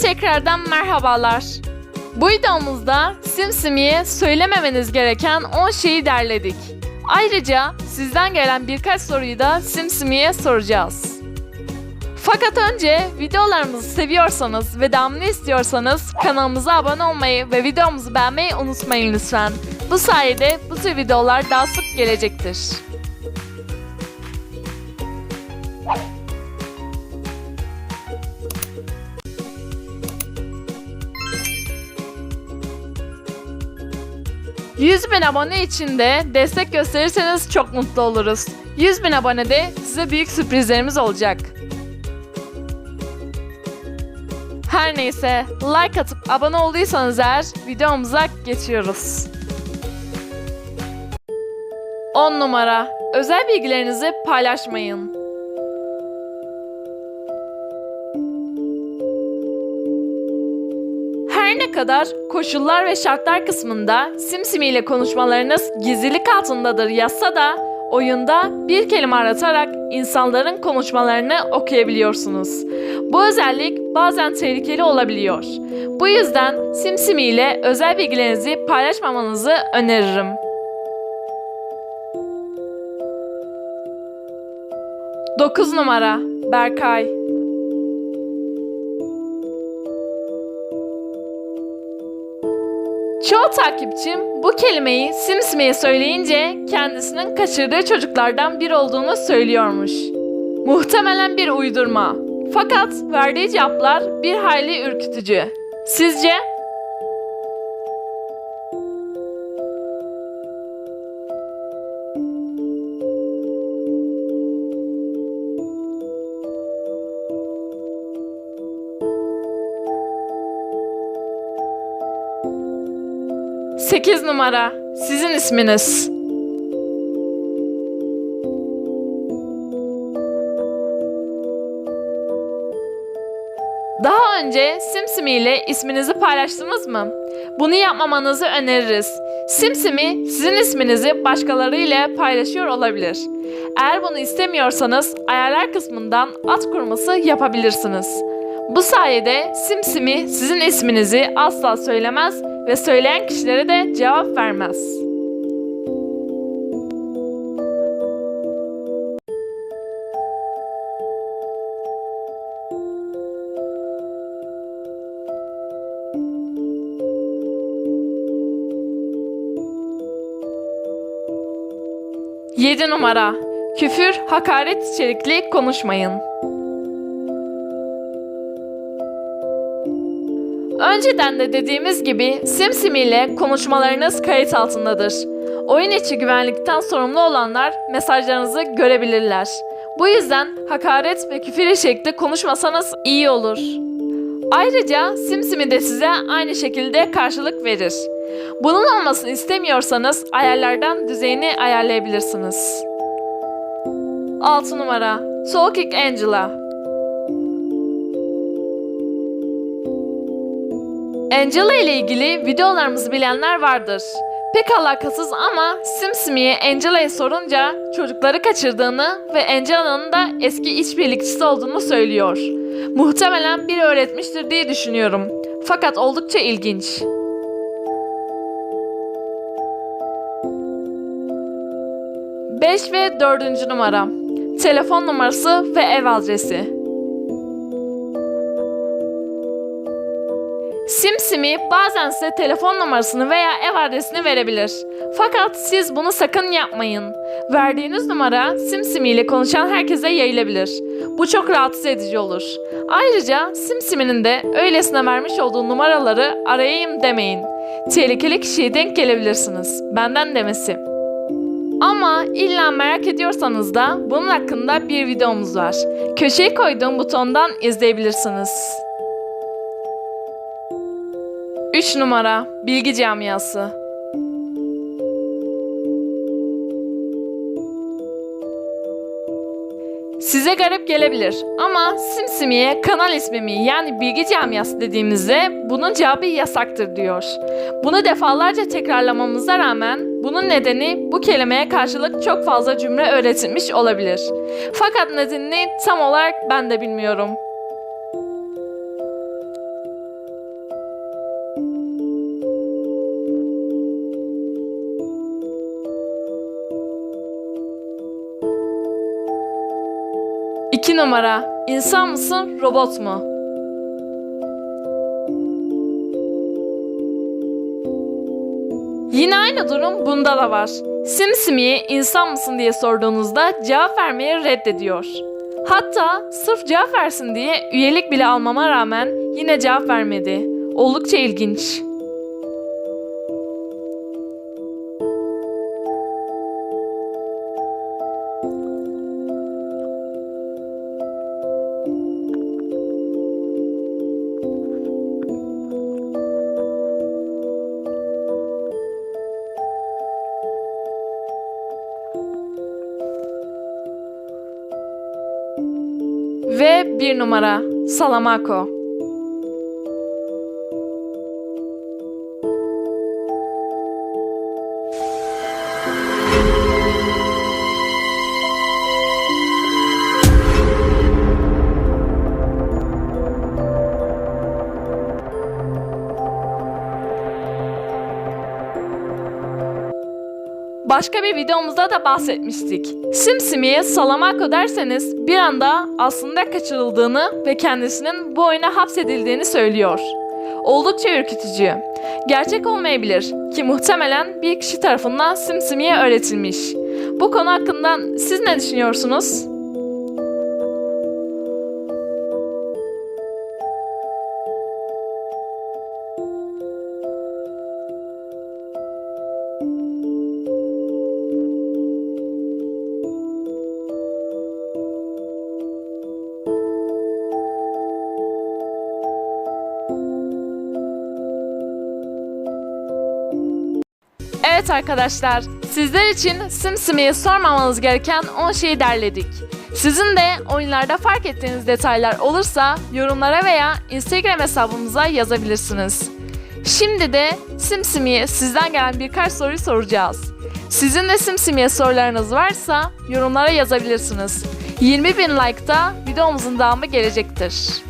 Tekrardan merhabalar. Bu videomuzda Simsimi'ye söylememeniz gereken 10 şeyi derledik. Ayrıca sizden gelen birkaç soruyu da Simsimi'ye soracağız. Fakat önce videolarımızı seviyorsanız ve devamını istiyorsanız kanalımıza abone olmayı ve videomuzu beğenmeyi unutmayın lütfen. Bu sayede bu tür videolar daha sık gelecektir. ...100 bin abone için de destek gösterirseniz çok mutlu oluruz. 100 bin abonede size büyük sürprizlerimiz olacak. Her neyse like atıp abone olduysanız eğer videomuza geçiyoruz. 10 numara. Özel bilgilerinizi paylaşmayın. Kadar koşullar ve şartlar kısmında Simsimi ile konuşmalarınız gizlilik altındadır yazsa da oyunda bir kelime aratarak insanların konuşmalarını okuyabiliyorsunuz. Bu özellik bazen tehlikeli olabiliyor. Bu yüzden Simsimi ile özel bilgilerinizi paylaşmamanızı öneririm. Dokuz numara Berkay Çoğu takipçim bu kelimeyi Simsimi'ye söyleyince kendisinin kaçırdığı çocuklardan biri olduğunu söylüyormuş. Muhtemelen bir uydurma. Fakat verdiği cevaplar bir hayli ürkütücü. Sizce? Sekiz numara. Sizin isminiz. Daha önce Simsimi ile isminizi paylaştınız mı? Bunu yapmamanızı öneririz. Simsimi sizin isminizi başkaları ile paylaşıyor olabilir. Eğer bunu istemiyorsanız ayarlar kısmından at kurması yapabilirsiniz. Bu sayede Simsimi sizin isminizi asla söylemez ve söyleyen kişilere de cevap vermez. Yedi numara. Küfür, hakaret içerikli konuşmayın. Önceden de dediğimiz gibi Simsimi ile konuşmalarınız kayıt altındadır. Oyun içi güvenlikten sorumlu olanlar mesajlarınızı görebilirler. Bu yüzden hakaret ve küfür içerikli konuşmasanız iyi olur. Ayrıca Simsimi de size aynı şekilde karşılık verir. Bunun olmasını istemiyorsanız ayarlardan düzeyini ayarlayabilirsiniz. 6 numara Talking Angela Angela ile ilgili videolarımızı bilenler vardır. Pek alakasız ama Simsimi'ye Angela'yı sorunca çocukları kaçırdığını ve Angela'nın da eski işbirlikçisi olduğunu söylüyor. Muhtemelen biri öğretmiştir diye düşünüyorum. Fakat oldukça ilginç. Beş ve dördüncü numara. Telefon numarası ve ev adresi. Simsimi bazen size telefon numarasını veya ev adresini verebilir. Fakat siz bunu sakın yapmayın. Verdiğiniz numara Simsimi ile konuşan herkese yayılabilir. Bu çok rahatsız edici olur. Ayrıca Simsimi'nin de öylesine vermiş olduğu numaraları arayayım demeyin. Tehlikeli kişiye denk gelebilirsiniz. Benden demesi. Ama illa merak ediyorsanız da bunun hakkında bir videomuz var. Köşeye koyduğum butondan izleyebilirsiniz. 3 numara Bilgi Camiası Size garip gelebilir ama Simsimi'ye kanal ismimi yani Bilgi Camiası dediğimizde bunun cevabı yasaktır diyor. Bunu defalarca tekrarlamamıza rağmen bunun nedeni bu kelimeye karşılık çok fazla cümle öğretilmiş olabilir. Fakat nedenini tam olarak ben de bilmiyorum. 2 numara. İnsan mısın, robot mu? Yine aynı durum bunda da var. Simsimi'ye insan mısın diye sorduğunuzda cevap vermeyi reddediyor. Hatta sırf cevap versin diye üyelik bile almama rağmen yine cevap vermedi. Oldukça ilginç. Ve bir numara Salamako. Başka bir videomuzda da bahsetmiştik. Simsimi'ye Salamako derseniz bir anda aslında kaçırıldığını ve kendisinin bu oyuna hapsedildiğini söylüyor. Oldukça ürkütücü. Gerçek olmayabilir ki muhtemelen bir kişi tarafından Simsimi'ye öğretilmiş. Bu konu hakkında siz ne düşünüyorsunuz? Evet arkadaşlar, sizler için Simsimi'ye sormamanız gereken 10 şeyi derledik. Sizin de oyunlarda fark ettiğiniz detaylar olursa yorumlara veya Instagram hesabımıza yazabilirsiniz. Şimdi de Simsimi'ye sizden gelen birkaç soruyu soracağız. Sizin de Simsimi'ye sorularınız varsa yorumlara yazabilirsiniz. 20 bin like'da videomuzun devamı gelecektir.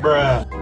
Bruh.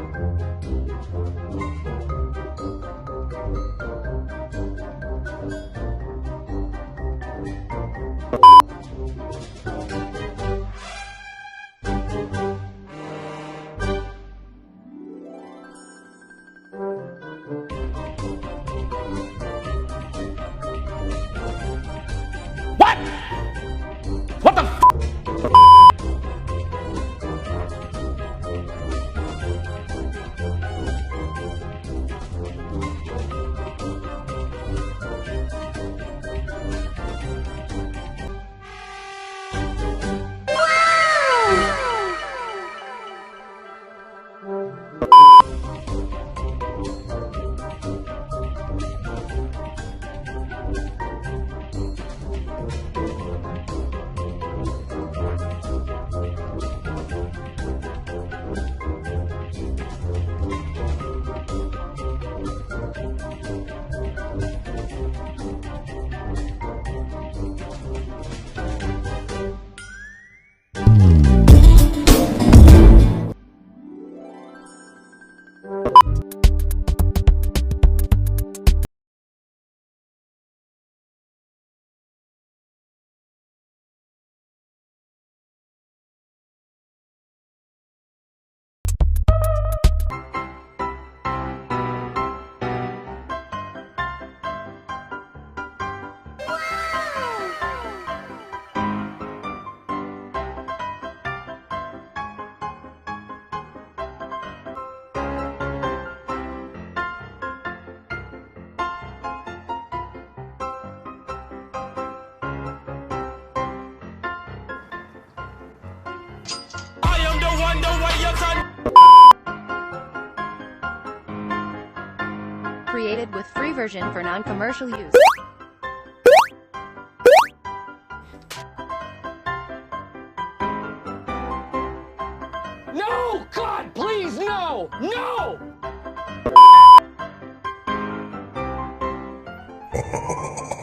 Oh. Created with free version for non-commercial use. No! God, please, no! No!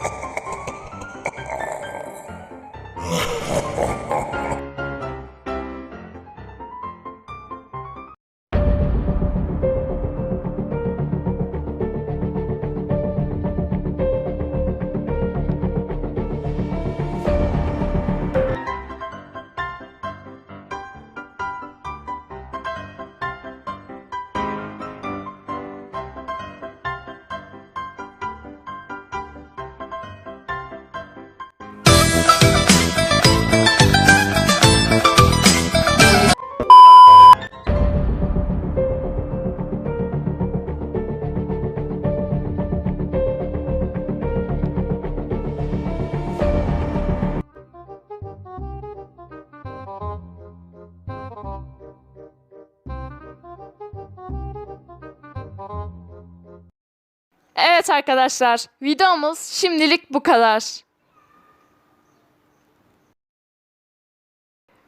Evet arkadaşlar, videomuz şimdilik bu kadar.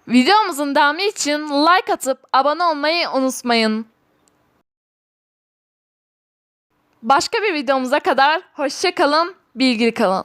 Videomuzun devamı için like atıp abone olmayı unutmayın. Başka bir videomuza kadar hoşça kalın, bilgili kalın.